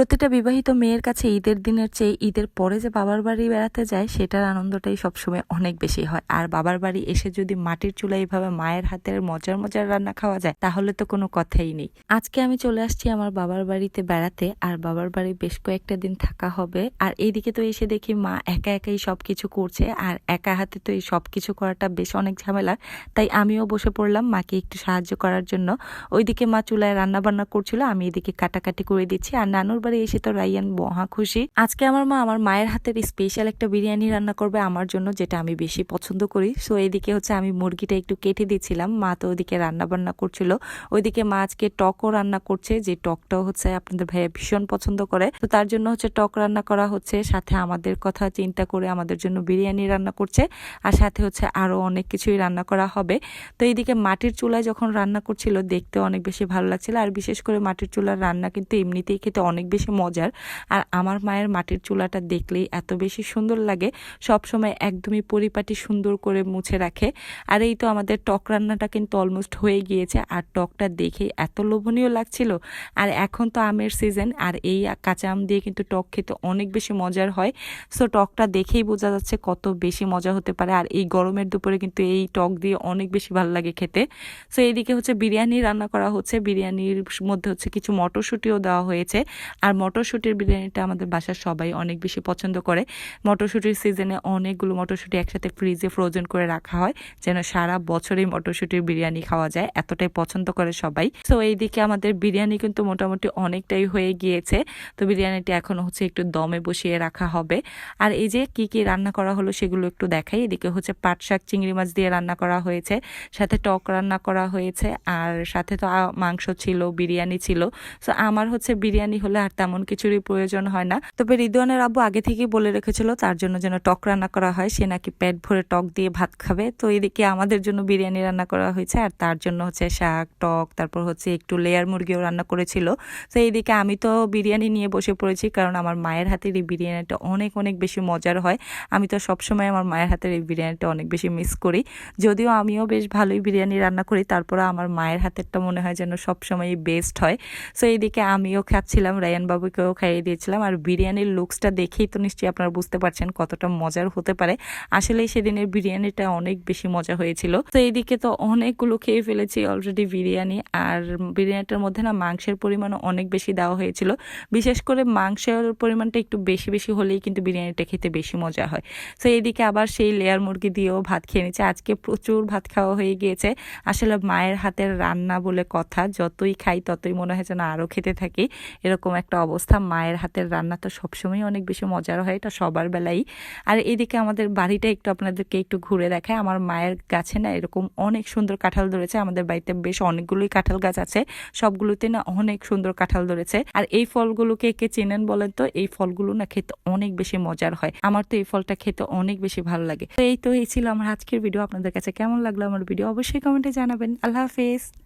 প্রতিটা বিবাহিত মেয়ের কাছে ঈদের দিনের চেয়ে ঈদের পরে যে বাবার বাড়ি বেড়াতে যায়, সেটার আনন্দটাই সবসময় অনেক বেশি হয়। আর বাবার বাড়ি এসে যদি মাটির চুলা এইভাবে মায়ের হাতের মজার মজার রান্না খাওয়া যায়, তাহলে তো কোনো কথাই নেই। আজকে আমি চলে আসছি আমার বাবার বাড়িতে বেড়াতে, আর বাবার বাড়ি বেশ কয়েকটা দিন থাকা হবে। আর এইদিকে তো এসে দেখি মা একা একাই সব কিছু করছে, আর একা হাতে তো এই সব কিছু করাটা বেশ অনেক ঝামেলার। তাই আমিও বসে পড়লাম মাকে একটু সাহায্য করার জন্য। ওইদিকে মা চুলায় রান্না বান্না করছিল, আমি এদিকে কাটাকাটি করে দিচ্ছি। আর নানুর বাড়ি এসে তো রাইয়ান মহা খুশি। আজকে আমার মা আমার মায়ের হাতের স্পেশাল একটা বিরিয়ানি রান্না করবে আমার জন্য, যেটা আমি বেশি পছন্দ করি। সো এদিকে হচ্ছে আমি মুরগিটা একটু কেটে দিয়েছিলাম। মা তো ওদিকে রান্না বান্না করছিল। ওইদিকে মা আজকে টকও রান্না করছে, যে টকটাও হচ্ছে আপনাদের ভাইয়া ভীষণ পছন্দ করে। তো তার জন্য হচ্ছে টক রান্না করা হচ্ছে, সাথে আমাদের কথা চিন্তা করে আমাদের জন্য বিরিয়ানি রান্না করছে, আর সাথে হচ্ছে আরও অনেক কিছুই রান্না করা হবে। তো এইদিকে মাটির চুলায় যখন রান্না করছিল, দেখতে অনেক বেশি ভালো লাগছিল। আর বিশেষ করে মাটির চুলার রান্না কিন্তু এমনিতেই খেতে অনেক বেশি মজার। আর আমার মায়ের মাটির চুলাটা দেখলেই এত বেশি সুন্দর লাগে। সব সময় একদমই পরিপাটি সুন্দর করে মুছে রাখে। আর এই তো আমাদের টক রান্নাটা কিন্তু অলমোস্ট হয়ে গিয়েছে। আর টকটা দেখে এত লোভনীয় লাগছিল। আর এখন তো আমের সিজন আর এই কাঁচা আম দিয়ে কিন্তু টক খেতে অনেক বেশি মজার হয়। সো টকটা দেখেই বোঝা যাচ্ছে কত বেশি মজা হতে পারে। আর এই গরমের দুপুরে কিন্তু এই টক দিয়ে অনেক বেশি ভালো লাগে খেতে। সো এদিকে হচ্ছে বিরিয়ানি রান্না করা হচ্ছে। বিরিয়ানির মধ্যে হচ্ছে কিছু মটরশুঁটিও দেওয়া হয়েছে। আর মটরশুঁটির বিরিয়ানিটা আমাদের বাসার সবাই অনেক বেশি পছন্দ করে। মটরশুঁটির সিজনে অনেকগুলো মটরশুঁটি একসাথে ফ্রিজে ফ্রোজেন করে রাখা হয়, যেন সারা বছরই মটরশুঁটির বিরিয়ানি খাওয়া যায়। এতটাই পছন্দ করে সবাই। তো এইদিকে আমাদের বিরিয়ানি কিন্তু মোটামুটি অনেকটাই হয়ে গিয়েছে। তো বিরিয়ানিটি এখন হচ্ছে একটু দমে বসিয়ে রাখা হবে। আর এই যে কি কি রান্না করা হলো সেগুলো একটু দেখাই। এদিকে হচ্ছে পাট শাক, চিংড়ি মাছ দিয়ে রান্না করা হয়েছে, সাথে টক রান্না করা হয়েছে, আর সাথে তো মাংস ছিল, বিরিয়ানি ছিল। সো আমার হচ্ছে বিরিয়ানি হলে তেমন কিছুরই প্রয়োজন হয় না। তবে রিদওয়ানের আব্বু আগে থেকেই বলে রেখেছিল তার জন্য যেন টক রান্না করা হয়। সে নাকি পেট ভরে টক দিয়ে ভাত খাবে। তো এদিকে আমাদের জন্য বিরিয়ানি রান্না করা হয়েছে আর তার জন্য হচ্ছে শাক, টক, তারপর হচ্ছে একটু লেয়ার মুরগিও রান্না করেছিল। তো এইদিকে আমি তো বিরিয়ানি নিয়ে বসে পড়েছি কারণ আমার মায়ের হাতের এই বিরিয়ানিটা অনেক অনেক বেশি মজার হয়। আমি তো সবসময় আমার মায়ের হাতের এই বিরিয়ানিটা অনেক বেশি মিস করি। যদিও আমিও বেশ ভালোই বিরিয়ানি রান্না করি তারপরে আমার মায়ের হাতেরটা মনে হয় যেন সবসময়ই বেস্ট হয়। সো এইদিকে আমিও খাচ্ছিলাম, রায়ান বাবুকেও খাইয়ে দিয়েছিলাম। আর বিরিয়ানির লুকসটা দেখেই তো নিশ্চয়ই আপনারা বুঝতে পারছেন কতটা মজার হতে পারে। আসলেই সেদিনের বিরিয়ানিটা অনেক বেশি মজা হয়েছিল। তো এইদিকে তো অনেকগুলো খেয়ে ফেলেছি অলরেডি বিরিয়ানি। আর বিরিয়ানিটার মধ্যে না মাংসের পরিমাণও অনেক বেশি দেওয়া হয়েছিল। বিশেষ করে মাংসের পরিমাণটা একটু বেশি বেশি হলেই কিন্তু বিরিয়ানিটা খেতে বেশি মজা হয়। তো এইদিকে আবার সেই লেয়ার মুরগি দিয়েও ভাত খেয়ে নিচ্ছে আজকে প্রচুর ভাত খাওয়া হয়ে গিয়েছে। আসলে মায়ের হাতের রান্না বলে কথা, যতই খাই ততই মনে হয় যেন আরও খেতে থাকি। এরকম একটা অবস্থা। মায়ের হাতের রান্না তো সবসময় অনেক বেশি মজার হয়, এটা সবার বেলাই। আর এদিকে আমাদের বাড়িটা একটু আপনাদেরকে একটু ঘুরে দেখায় আমার মায়ের গাছে না এরকম অনেক সুন্দর কাঁঠাল ধরেছে। আমাদের বাড়িতে বেশ অনেকগুলোই কাঁঠাল গাছ আছে। সবগুলোতে না অনেক সুন্দর কাঁঠাল ধরেছে। আর এই ফলগুলোকে কে চেনেন বলেন তো? এই ফলগুলো না খেতে অনেক বেশি মজার হয়। আমার তো এই ফলটা খেতে অনেক বেশি ভালো লাগে। তো এই তো এই ছিল আমার আজকের ভিডিও। আপনাদের কাছে কেমন লাগল আমার ভিডিও? অবশ্যই কমেন্টে জানাবেন। আল্লাহ হাফেজ।